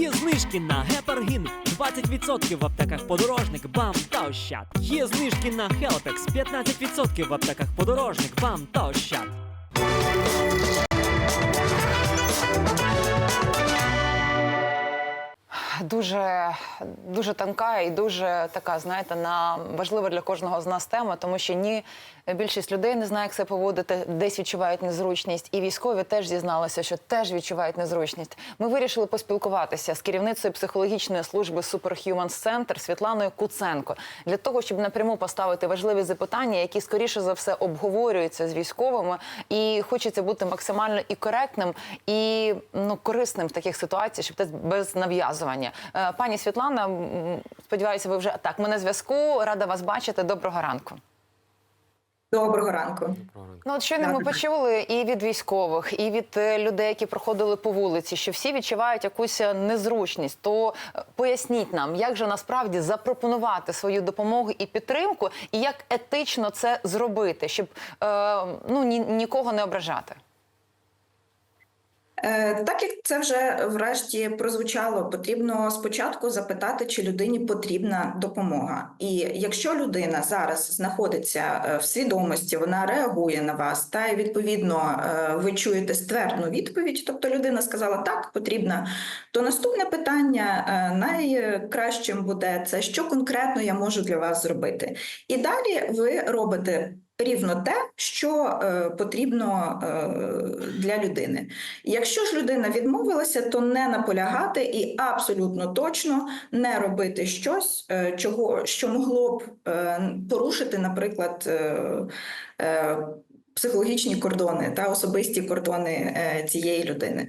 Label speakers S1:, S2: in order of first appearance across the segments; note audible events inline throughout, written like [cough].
S1: Є знижки на гепаргін 20% в аптеках подорожник, бам та ощад. Є знижки на Хелпекс 15% в аптеках подорожник, бам та ощад.
S2: Дуже дуже тонка і дуже така, знаєте, на важлива для кожного з нас тема, тому що ні більшість людей не знає, як себе поводити, десь відчувають незручність, і військові теж зізналися, що теж відчувають незручність. Ми вирішили поспілкуватися з керівницею психологічної служби Superhumans Center Світланою Куценко для того, щоб напряму поставити важливі запитання, які скоріше за все обговорюються з військовими, і хочеться бути максимально і коректним, і ну корисним в таких ситуаціях, щоб це без нав'язування. Е, Пані Світлана, сподіваюся, ви вже так. Ми на зв'язку. Рада вас бачити. Доброго ранку.
S3: Доброго ранку.
S2: Ну, от щойно ми почули і від військових, і від е, людей, які проходили по вулиці, що всі відчувають якусь е, незручність. То е, поясніть нам, як же насправді запропонувати свою допомогу і підтримку, і як етично це зробити, щоб е, ну ні, нікого не ображати.
S3: Е, Так як це вже врешті прозвучало, потрібно спочатку запитати, чи людині потрібна допомога. І якщо людина зараз знаходиться е, в свідомості, вона реагує на вас, та і відповідно е, ви чуєте ствердну відповідь, тобто людина сказала так, потрібна, то наступне питання найкращим буде це, що конкретно я можу для вас зробити. І далі ви робите. Рівно те, що е, потрібно е, для людини. Якщо ж людина відмовилася, то не наполягати і абсолютно точно не робити щось, е, чого що могло б е, порушити, наприклад, е, е, психологічні кордони та особисті кордони е, цієї людини.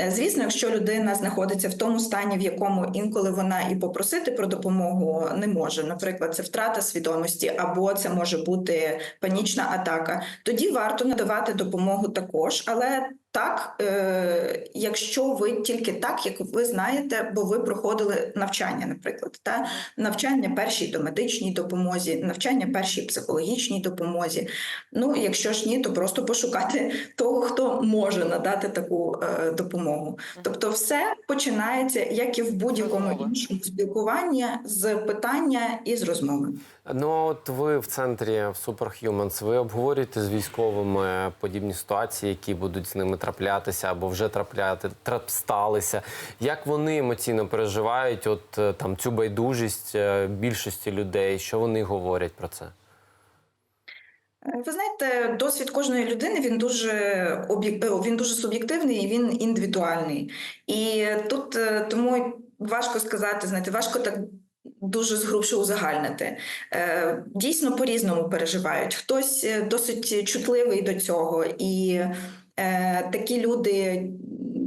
S3: Е, Звісно, якщо людина знаходиться в тому стані, в якому інколи вона і попросити про допомогу не може, наприклад, це втрата свідомості, або це може бути панічна атака, тоді варто надавати допомогу також, але так, е, якщо ви тільки так, як ви знаєте, бо ви проходили навчання, наприклад, та навчання першій домедичній допомозі, навчання першій психологічній допомозі. Ну, якщо ж ні, то просто пошукати [laughs] того, хто може надати таку е, допомогу. Тобто, все починається, як і в будь-якому іншому спілкуванні, з питання і з розмови.
S4: Ну, от ви в центрі Superhumans, ви обговорюєте з військовими подібні ситуації, які будуть з ними траплятися або вже трапляти, трап сталися. Як вони емоційно переживають от е, там цю байдужість е, більшості людей? Що вони говорять про це?
S3: Е, Ви знаєте, досвід кожної людини він дуже він дуже суб'єктивний і він індивідуальний. І тут тому важко сказати, знаєте, важко так. Дуже згрубше узагальнити. Е, Дійсно по-різному переживають. Хтось е, досить чутливий до цього, і е, такі люди,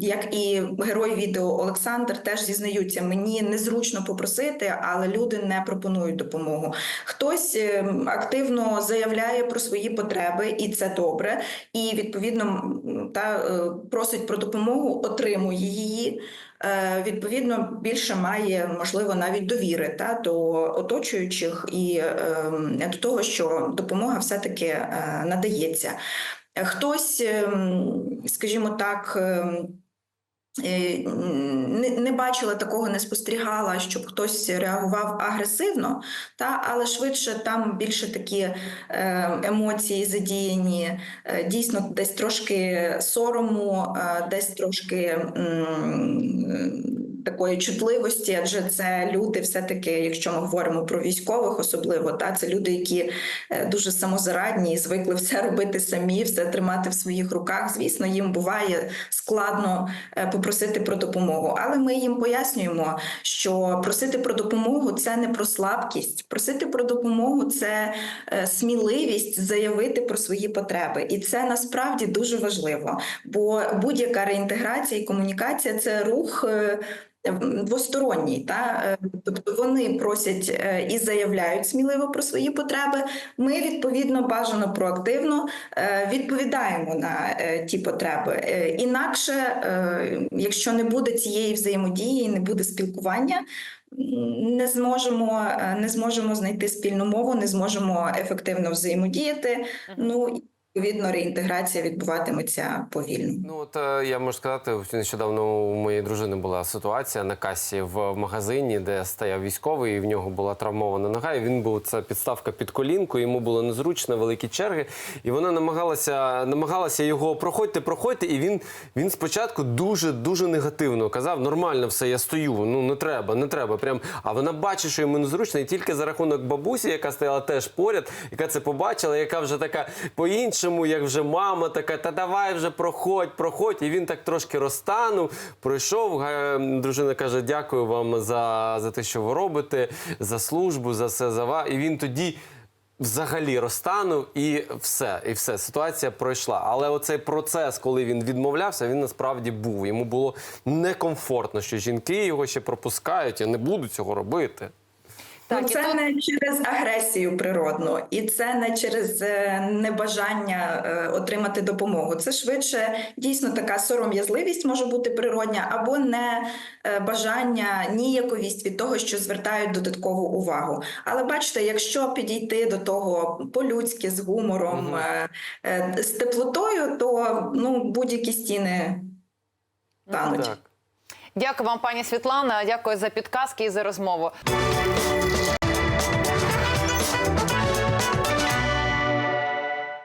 S3: як і герой відео Олександр, теж зізнаються, мені незручно попросити, але люди не пропонують допомогу. Хтось е, активно заявляє про свої потреби, і це добре. І відповідно та е, просить про допомогу, отримує її. Е, Відповідно, більше має можливо навіть довіри та до оточуючих і до того, що допомога все таки надається. Хтось, ем, скажімо так. Е, Не, бачила такого, не спостерігала, щоб хтось реагував агресивно, та але швидше там більше такі е, емоції задіяні, е, дійсно десь трошки сорому, десь трошки такої чутливості, адже це люди, все-таки, якщо ми говоримо про військових, особливо та це люди, які е, дуже самозарадні і звикли все робити самі, все тримати в своїх руках. Звісно, їм буває складно е, попросити про допомогу, але ми їм пояснюємо, що просити про допомогу це не про слабкість, просити про допомогу це е, сміливість заявити про свої потреби, і це насправді дуже важливо, бо будь-яка реінтеграція і комунікація це рух. Двосторонній, та е, тобто вони просять е, і заявляють сміливо про свої потреби. Ми відповідно бажано проактивно е, відповідаємо на ті потреби. Інакше, якщо не буде цієї взаємодії, не буде спілкування. Не зможемо, не зможемо знайти спільну мову, не зможемо ефективно взаємодіяти. Ну відповідно реінтеграція відбуватиметься повільно.
S4: Ну от е, я можу сказати, нещодавно у моєї дружини була ситуація на касі в магазині, де стояв військовий, і в нього була травмована нога. І він був це підставка під колінку. Йому було незручно, великі черги. І вона намагалася намагалася його проходьте, проходьте. І він він спочатку дуже дуже негативно казав: нормально все, я стою. Ну не треба, не треба. Прям а вона бачить, що йому незручно, і тільки за рахунок бабусі, яка стояла теж поряд, яка це побачила, яка вже така по-іншому, як вже мама, така, та давай вже проходь, проходь. І він так трошки розтанув, пройшов. Дружина каже: дякую вам за, за те, що ви робите, за службу, за все за вас. І він тоді. Взагалі розтанув і все, і все. Ситуація пройшла. Але оцей процес, коли він відмовлявся, він насправді був. Йому було некомфортно, що жінки його ще пропускають. Я не буду цього робити.
S2: Так,
S3: ну, це
S2: тут-
S3: не через агресію природну, і це не через е, небажання е, отримати допомогу. Це швидше дійсно така сором'язливість може бути природня, або не е, бажання, ніяковість від того, що звертають додаткову увагу. Але бачите, якщо підійти до того по-людськи з гумором, е, з теплотою, то ну будь-які стіни тануть.
S4: Так.
S2: Дякую вам, пані Світлана. Дякую за підказки і за розмову.